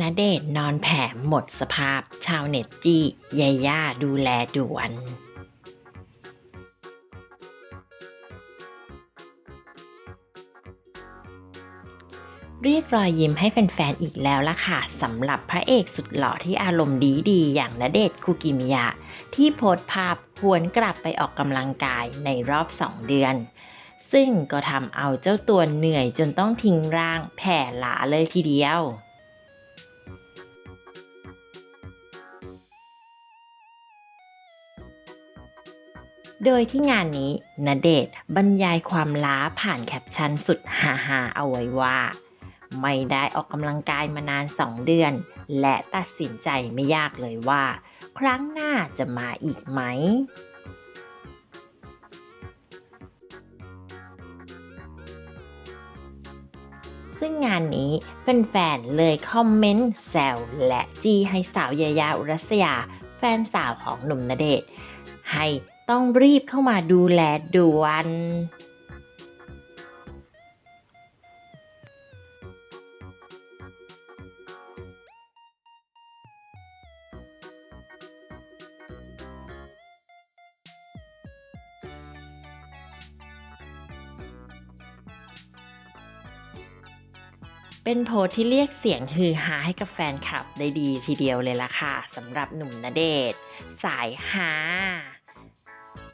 ณเดชนอนแผลหมดสภาพ ชาวเน็ตจี้ยาย่าดูแลด่วนเรียกรอยยิ้มให้แฟนๆ อีกแล้วล่ะค่ะสำหรับพระเอกสุดหล่อที่อารมณ์ดีดีๆอย่างณเดชน์คุกิมิยะ ที่โพสภาพหวนกลับไปออกกำลังกายในรอบ 2 เดือน ซึ่งก็ทำเอาเจ้าตัวเหนื่อยจนต้องทิ้งร่างแผ่หลาเลยทีเดียว โดยที่งานนี้ณเดชบรรยายความล้าผ่านแคปชั่นสุดฮาฮาๆเอาไว้ว่า ไม่ได้ออกกำลังกายมานาน 2 เดือน และตัดสินใจไม่ยากเลยว่า ครั้งหน้าจะมาอีกไหมซึ่งงานนี้แฟนๆเลยคอมเมนต์แซวและจี้ให้สาวยายาอุรัสยา แฟนสาวของหนุ่มณเดชให้ ต้องรีบเข้ามาดูแลด่วนเป็นโพสที่เรียกเสียงฮือฮาให้กับแฟนคลับได้ดีทีเดียวเลยล่ะค่ะสำหรับหนุ่มณเดชน์สายฮา